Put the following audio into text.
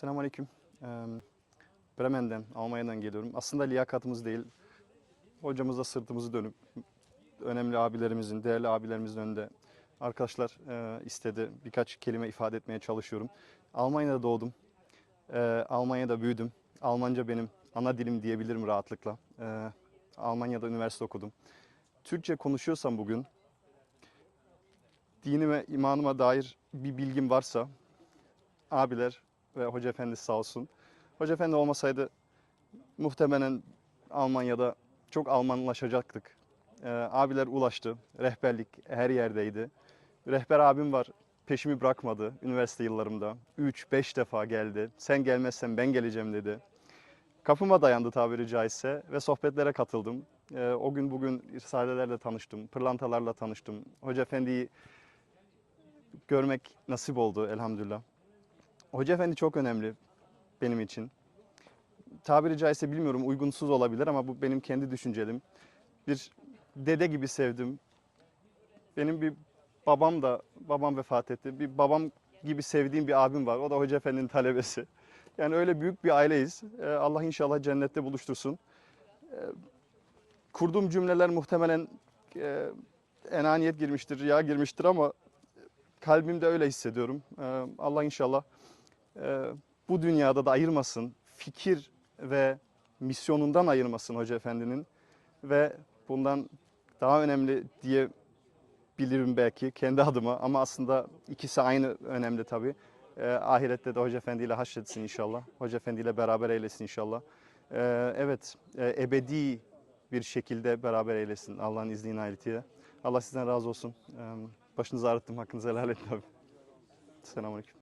Selamünaleyküm. Ee, Bremen'den, Almanya'dan geliyorum. Aslında liyakatımız değil, hocamıza sırtımızı dönüp önemli abilerimizin, değerli abilerimizin önünde arkadaşlar e, istedi. Birkaç kelime ifade etmeye çalışıyorum. Almanya'da doğdum. Ee, Almanya'da büyüdüm. Almanca benim ana dilim diyebilirim rahatlıkla. Ee, Almanya'da üniversite okudum. Türkçe konuşuyorsam bugün dinime, imanıma dair bir bilgim varsa abiler ve Hoca Efendi sağ olsun. Hoca Efendi olmasaydı muhtemelen Almanya'da çok Almanlaşacaktık. Ee, abiler ulaştı. Rehberlik her yerdeydi. Rehber abim var. Peşimi bırakmadı üniversite yıllarımda. 3-5 defa geldi. Sen gelmezsen ben geleceğim dedi. Kapıma dayandı tabiri caizse ve sohbetlere katıldım. Ee, o gün bugün risalelerle tanıştım. Pırlantalarla tanıştım. Hoca Efendi'yi görmek nasip oldu elhamdülillah. Hoca Efendi çok önemli benim için. Tabiri caizse bilmiyorum uygunsuz olabilir ama bu benim kendi düşüncelim. Bir dede gibi sevdim. Benim bir babam da, babam vefat etti. Bir babam gibi sevdiğim bir abim var. O da Hoca Efendi'nin talebesi. Yani öyle büyük bir aileyiz. Ee, Allah inşallah cennette buluştursun. Ee, Kurduğum cümleler muhtemelen e, enaniyet girmiştir, riya girmiştir ama kalbimde öyle hissediyorum. Ee, Allah inşallah e, bu dünyada da ayırmasın. Fikir ve misyonundan ayırmasın Hoca Efendi'nin. Ve bundan daha önemli diye bilirim belki kendi adıma ama aslında ikisi aynı önemli tabii. Ee, ahirette de Hoca Efendi ile haşretsin inşallah. Hoca Efendi ile beraber eylesin inşallah. Ee, evet, e, ebedi bir şekilde beraber eylesin Allah'ın izniyle ayetiyle. Allah sizden razı olsun. Ee, başınızı ağrıttım, hakkınızı helal edin abi. Selamünaleyküm.